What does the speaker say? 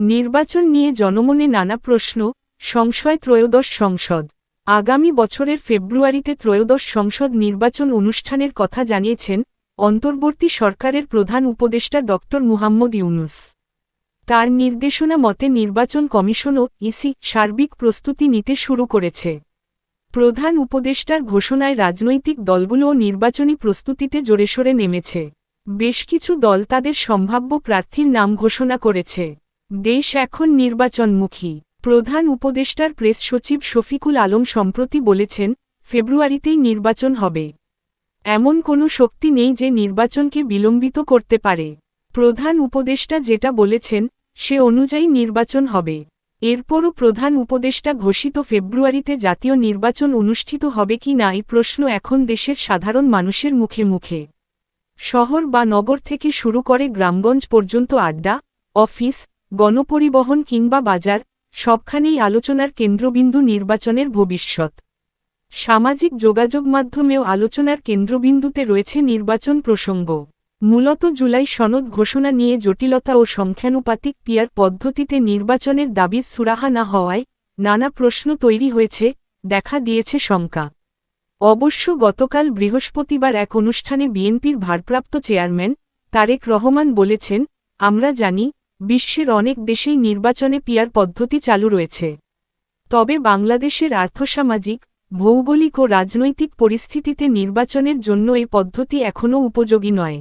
নির্বাচন নিয়ে জনমনে নানা প্রশ্ন, সংশয় ত্রয়োদশ সংসদ। আগামী বছরের ফেব্রুয়ারিতে ত্রয়োদশ সংসদ নির্বাচন অনুষ্ঠানের কথা জানিয়েছেন অন্তর্বর্তী সরকারের প্রধান উপদেষ্টা ড মুহাম্মদ ইউনুস। তার নির্দেশনা মতে নির্বাচন কমিশনও ইসি সার্বিক প্রস্তুতি নিতে শুরু করেছে। প্রধান উপদেষ্টার ঘোষণায় রাজনৈতিক দলগুলোও নির্বাচনী প্রস্তুতিতে জোরেশোরে নেমেছে। বেশ কিছু দল তাদের সম্ভাব্য প্রার্থীর নাম ঘোষণা করেছে। দেশ এখন নির্বাচনমুখী। প্রধান উপদেষ্টার প্রেস সচিব শফিকুল আলম সম্প্রতি বলেছেন, ফেব্রুয়ারিতেই নির্বাচন হবে। এমন কোনো শক্তি নেই যে নির্বাচনকে বিলম্বিত করতে পারে। প্রধান উপদেষ্টা যেটা বলেছেন, সে অনুযায়ী নির্বাচন হবে। এরপরও প্রধান উপদেষ্টা ঘোষিত ফেব্রুয়ারিতে জাতীয় নির্বাচন অনুষ্ঠিত হবে কি না এই প্রশ্ন এখন দেশের সাধারণ মানুষের মুখে মুখে। শহর বা নগর থেকে শুরু করে গ্রামগঞ্জ পর্যন্ত আড্ডা, অফিস গণপরিবহন কিংবা বাজার, সবখানেই আলোচনার কেন্দ্রবিন্দু নির্বাচনের ভবিষ্যৎ। সামাজিক যোগাযোগ মাধ্যমেও আলোচনার কেন্দ্রবিন্দুতে রয়েছে নির্বাচন প্রসঙ্গ। মূলত জুলাই সনদ ঘোষণা নিয়ে জটিলতা ও সংখ্যানুপাতিক পিয়ার পদ্ধতিতে নির্বাচনের দাবির সুরাহা না হওয়ায় নানা প্রশ্ন তৈরি হয়েছে, দেখা দিয়েছে শঙ্কা। অবশ্য গতকাল বৃহস্পতিবার এক অনুষ্ঠানে বিএনপির ভারপ্রাপ্ত চেয়ারম্যান তারেক রহমান বলেছেন, আমরা জানি বিশ্বের অনেক দেশেই নির্বাচনে পিয়ার পদ্ধতি চালু রয়েছে। তবে বাংলাদেশের আর্থসামাজিক, ভৌগোলিক ও রাজনৈতিক পরিস্থিতিতে নির্বাচনের জন্য এই পদ্ধতি এখনও উপযোগী নয়।